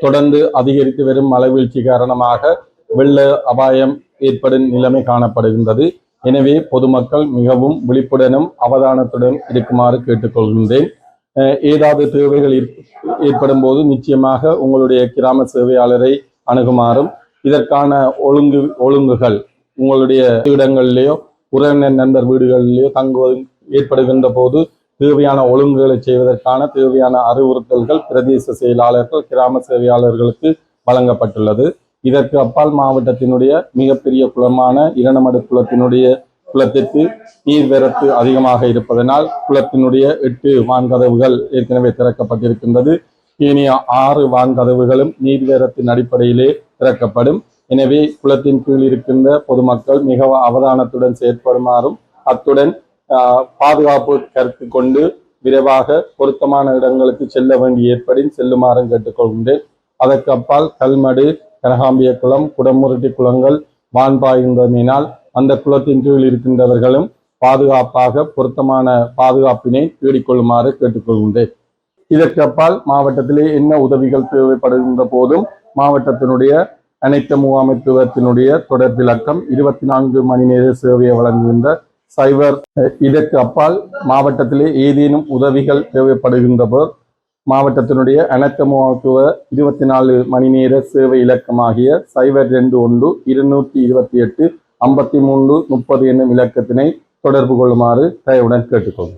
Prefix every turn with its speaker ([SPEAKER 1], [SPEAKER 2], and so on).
[SPEAKER 1] தொடர்ந்து அதிகரித்து வரும் மழை வீழ்ச்சி காரணமாக வெள்ள அபாயம் ஏற்படும் நிலைமை காணப்படுகின்றது. எனவே பொதுமக்கள் மிகவும் விழிப்புடனும் அவதானத்துடன் இருக்குமாறு கேட்டுக்கொள்கின்றேன். ஏதாவது தேவைகள் ஏற்- ஏற்படும் போது நிச்சயமாக உங்களுடைய கிராம சேவையாளரை அணுகுமாறும் இதற்கான ஒழுங்கு ஒழுங்குகள் உங்களுடைய இடங்களிலேயோ உறவினர் நண்பர் வீடுகளிலேயோ தங்குவது ஏற்படுகின்ற போது தேவையான ஒழுங்குகளை செய்வதற்கான தேவையான அறிவுறுத்தல்கள் பிரதேச செயலாளர்கள் கிராம சேவையாளர்களுக்கு வழங்கப்பட்டுள்ளது. இதற்கு அப்பால் மாவட்டத்தினுடைய மிகப்பெரிய குளமான இரணமடு குளத்தினுடைய குளத்திற்கு நீர்வரத்து அதிகமாக இருப்பதனால் குளத்தினுடைய எட்டு வான்கதவுகள் ஏற்கனவே திறக்கப்பட்டிருக்கின்றது. ஏனைய ஆறு வான்கதவுகளும் நீர்வரத்தின் அடிப்படையிலே திறக்கப்படும். எனவே குளத்தின் கீழ் இருக்கின்ற பொதுமக்கள் மிக அவதானத்துடன் செயற்படுமாறும் அத்துடன் பாதுகாப்பு கருத்து கொண்டு விரைவாக பொருத்தமான இடங்களுக்கு செல்ல வேண்டி ஏற்படின் செல்லுமாறும் கேட்டுக்கொள்கின்றேன் அதற்கு அப்பால் கல்மடு கனகாம்பிய குளம் குடமுருட்டி குளங்கள் வான்பாய்ந்தமையினால் அந்த குளத்தின் கீழ் இருக்கின்றவர்களும் பாதுகாப்பாக பொருத்தமான பாதுகாப்பினை தேடிக்கொள்ளுமாறு கேட்டுக்கொள்கின்றேன். இதற்கு அப்பால் மாவட்டத்திலே என்ன உதவிகள் தேவைப்படுகின்ற போதும் மாவட்டத்தினுடைய அனைத்து முகாமைத்துவத்தினுடைய தொடர்பிலக்கம் இருபத்தி நான்கு மணி நேர சேவையை வழங்குகின்ற சைபர் இதற்கு அப்பால் மாவட்டத்திலே ஏதேனும் உதவிகள் தேவைப்படுகின்றபோர் மாவட்டத்தினுடைய அனைத்து மருத்துவ இருபத்தி நாலு மணி நேர சேவை இலக்கமாகிய சைபர் ரெண்டு ஒன்று இருநூற்றி இருபத்தி எட்டு ஐம்பத்தி மூன்று முப்பது என்னும் இலக்கத்தினை தொடர்பு கொள்ளுமாறு தயவுடன் கேட்டுக்கொள்கிறேன்.